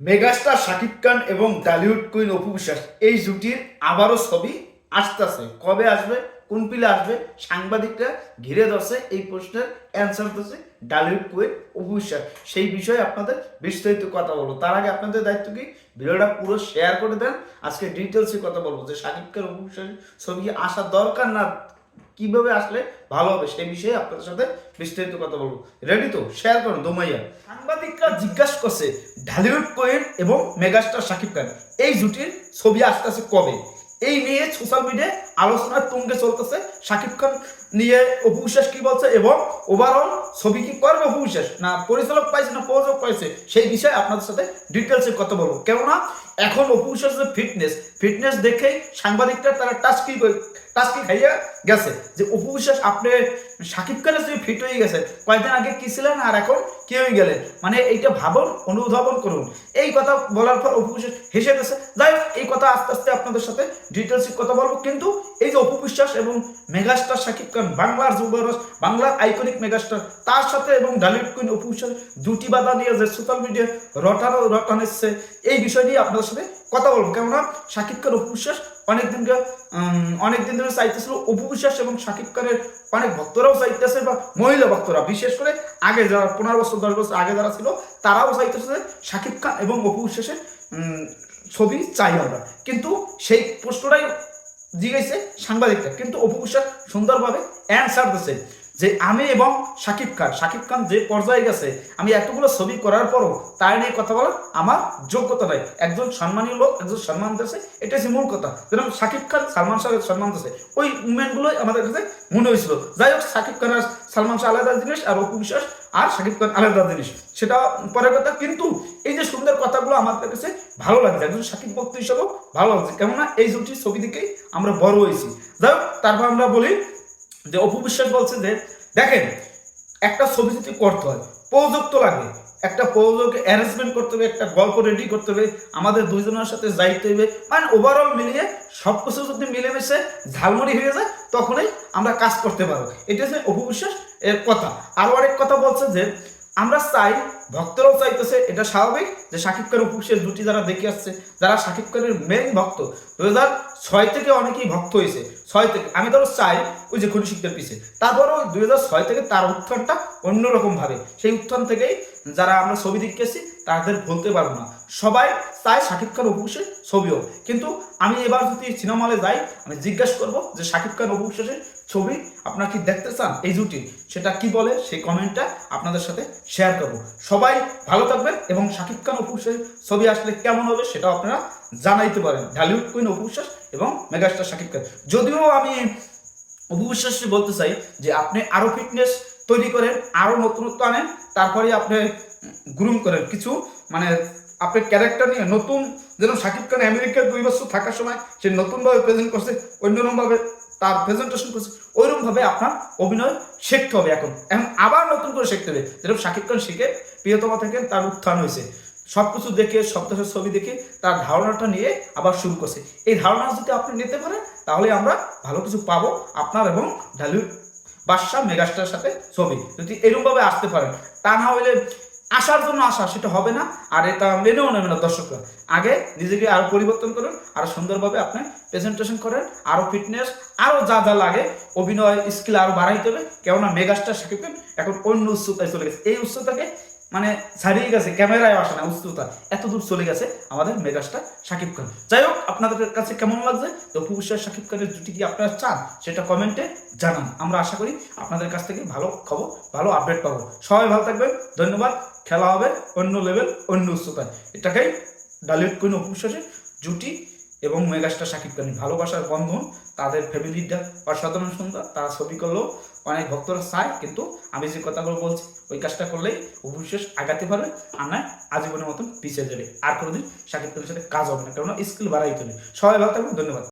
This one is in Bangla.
মেগাস্টার শাকিব খান এবং ডালিউড কুইন অপু বিশ্বাস, এই জুটির আবারও ছবি আসতেছে। কবে আসবে? কোন পিলে আসবে? সাংবাদিকরা ঘিরে ধরছে এই প্রশ্নের অ্যান্সার দিচ্ছে ডালিউড কুইন অপু বিশ্বাস। সেই বিষয়ে আপনাদের বিস্তারিত কথা বলব। তার আগে আপনাদের দায়িত্ব কি? ভিডিওটা পুরো শেয়ার করে দেন। আজকে ডিটেলসে কথা বলব যে শাকিব খান, অপু বিশ্বাস ছবি আসা দরকার না কীভাবে আসলে ভালো হবে সেই বিষয়ে আপনাদের সাথে বিস্তারিত কথা বলব। রেডি তো? শেয়ার করুন দোমাইয়া। সাংবাদিকরা জিজ্ঞাসা করছে ঢালিউড কোয়েন এবং মেগাস্টার শাকিব খান এই জুটির ছবি আসতেছে কবে? এই নিয়ে সোশ্যাল মিডিয়ায় আলোচনার তুঙ্গে চলতেছে। শাকিব খান নিয়ে অপু বিশ্বাস কি বলছে এবং ওভারঅল ছবি কি করবে অপু বিশ্বাস না পরিচালক পাইছে না প্রযোজক পাইছে? সেই বিষয়ে আপনাদের সাথে ডিটেলসে কথা বলব। কেননা এখন অপু বিশ্বাসের ফিটনেস ফিটনেস দেখেই সাংবাদিকরা তারা টাস্কি টাস্কি খাইয়া গেছে যে অপু বিশ্বাস আপনি সাকিব খানের সঙ্গে ফিট হয়ে গেছে, কয়েকদিন আগে কি ছিলেন আর এখন কি হয়ে গেলেন মানে এইটা ভাবুন, অনুধাবন করুন। এই কথা বলার পর অপু বিশ্বাস হেসে গেছে যাই হোক, এই কথা আস্তে আস্তে আপনাদের সাথে ডিটেলসে কথা বলব। কিন্তু এই যে অপু বিশ্বাস এবং মেগাস্টার শাকিব খান, বাংলার যুবরস, বাংলার আইকনিক মেগাস্টার তার সাথে এবং ডালিউড কুইন অপু বিশ্বাস দুটি বাধা নিয়ে যে সোশ্যাল মিডিয়া রটানো, রটান এসছে, এই বিষয় নিয়ে আপনাদের সাথে কথা বলব। কেননা শাকিব খান, অপু বিশ্বাস অনেকদিন ধরে চাইতেছিল অপু বিশ্বাস এবং শাকিব খানের অনেক চাইতেছে বা মহিলা ভক্তরা, বিশেষ করে আগে যারা পনেরো বছর, দশ বছর আগে যারা ছিল, তারাও চাইতেছে শাকিব খান এবং অপু বিশ্বাসের ছবি চাই আমরা। কিন্তু সেই প্রশ্নটাই জিজ্ঞেসে সাংবাদিকটা কিন্তু অপু বিশ্বাস সুন্দরভাবে অ্যান্সার দিচ্ছে যে আমি এবং শাকিব খান শাকিব খান যে পর্যায়ে গেছে, আমি এতগুলো ছবি করার পরও তার নিয়ে কথা বলার আমার যোগ্যতা নাই। একজন সম্মানীয় লোক, একজন সম্মান দিয়েছে এটা হচ্ছে মূল কথা। যেরকম শাকিব খান সালমান শাহের সম্মান দিয়েছে, ওই উমেনগুলোই আমাদের কাছে মনে হয়েছিল। যাই হোক শাকিব খান আর সালমান শাহ আলাদা জিনিস আর অপু বিশ্বাস আর শাকিব খান আলাদা জিনিস। সেটা পরের কথা, কিন্তু এই যে সুন্দর কথাগুলো আমাদের কাছে ভালো লাগছে, একজন শাকিব ভক্ত হিসেবেও ভালো লাগছে। কেননা এই জুটির ছবি দেখেই আমরা বড় হয়েছি। যাই হোক, তারপর আমরা বলি যে অপু বিশ্বাস বলছেন যে, দেখেন, একটা ছবি যদি করতে হয় প্রযোগ তো লাগে। একটা প্রযোগ অ্যারেঞ্জমেন্ট করতে হবে, একটা গল্প রেডি করতে হবে, আমাদের দুইজনের সাথে যাইতে হবে। মানে ওভারঅল মিলিয়ে সব কিছু যদি মিলেমিশে ঝালমুড়ি হয়ে যায়, তখনই আমরা কাজ করতে পারব। এটা হচ্ছে অপু বিশ্বাস এর কথা। আরও আরেক কথা বলছে যে, আমরা চাই ভক্তরাও চাইতেছে, এটা স্বাভাবিক যে শাকিব খান উপসের দুটি যারা দেখে আসছে, যারা শাকিব খানের মেন ভক্ত দু হাজার ছয় থেকে অনেকেই ভক্ত হয়েছে। ছয় থেকে, আমি ধরো চাই ওই যে খুনি শিখতে পিছে। তারপরও দু হাজার ছয় থেকে তার উত্থানটা অন্যরকম ভাবে সেই উত্থান থেকেই যারা আমরা ছবি দেখেছি তাদের বলতে পারব না। সবাই চায় শাকিব খান অপবিশ্বাস ছবিও। কিন্তু আমি এবার যদি সিনেমা হলে যাই, আমি জিজ্ঞাসা করব যে শাকিব খান অপবিশ্বাসের ছবি আপনারা কি দেখতে চান? এই জুটি সেটা কি বলে? সেই কমেন্টটা আপনাদের সাথে শেয়ার করব। সবাই ভালো থাকবেন এবং শাকিব খান অপবিশ্বাসের ছবি আসলে কেমন হবে সেটাও আপনারা জানাইতে পারেন। ঢালিউড কুইন অপবিশ্বাস এবং মেগাস্টার শাকিব খান। যদিও আমি অপবিশ্বাসী বলতে চাই যে আপনি আরও ফিটনেস তৈরি করেন, আরও নতুনত্ব আনেন, তারপরে আপনি গ্রুম করেন কিছু মানে আপনার ক্যারেক্টার নিয়ে নতুন যেন শাকিব খান আমেরিকার দুই বছর থাকার সময় সে নতুনভাবে প্রেজেন্ট করছে, অন্যরকমভাবে তার প্রেজেন্টেশন করছে ওইরকম ভাবে আপনার অভিনয় শিখতে হবে এখন। এখন আবার নতুন করে শিখতে হবে। যেরকম শাকিব খান শিখে, প্রিয়তমা থেকে তার উত্থান হয়েছে। সব কিছু দেখে দেশের ছবি দেখে তার ধারণাটা নিয়ে আবার শুরু করছে। এই ধারণা যদি আপনি নিতে পারেন, তাহলে আমরা ভালো কিছু পাবো আপনার এবং ঢালিউড বাদশাহ মেগাস্টার সাথে ছবি। যদি এরকমভাবে আসতে পারেন, তা না হলে আসার জন্য আসা সেটা হবে না। আর এটা মেনেও নেবে না দর্শকরা। আগে নিজেকে আরও পরিবর্তন করুন, আরও সুন্দরভাবে আপনি প্রেজেন্টেশন করেন, আরও ফিটনেস আরও যা যা লাগে, অভিনয় স্কিল আরও বাড়াইতে হবে। কেননা মেগাস্টার শাকিব এখন অন্য উচ্চতায় চলে গেছে। এই উচ্চতাকে মানে ছাড়িয়ে গেছে, ক্যামেরায় আসে না উচ্চতা এত দূর চলে গেছে আমাদের মেগাস্টার শাকিব খান। যাই হোক, আপনাদের কাছে কেমন লাগছে? ভবিষ্যৎ শাকিব খানের জুটি কি আপনারা চান? সেটা কমেন্টে জানান। আমরা আশা করি আপনাদের কাছ থেকে ভালো খবর, ভালো আপডেট পাবো। সবাই ভালো থাকবেন, ধন্যবাদ। খেলা হবে অন্য লেভেল অন্য উচ্চতায়। এটাকেই ডালিউড কুইন অপবিশ্বাসের জুটি এবং মেগাস্টার শাকিব খানের ভালোবাসার বন্ধন, তাদের ফ্যামিলিটা অসাধারণ সুন্দর, তারা ছবি করলেও অনেক ভক্তরা চায়, কিন্তু আমি যে কথাগুলো বলছি, ওই কাজটা করলেই অবিশ্বাস আগাতে পারবে আর নয় আজীবনের মতন পিছিয়ে যাবে আর কোনোদিন সাকিব খানের সাথে কাজ হবে না, কেননা স্কিল বাড়াই হবে। সবাই ভালো থাকবেন, ধন্যবাদ।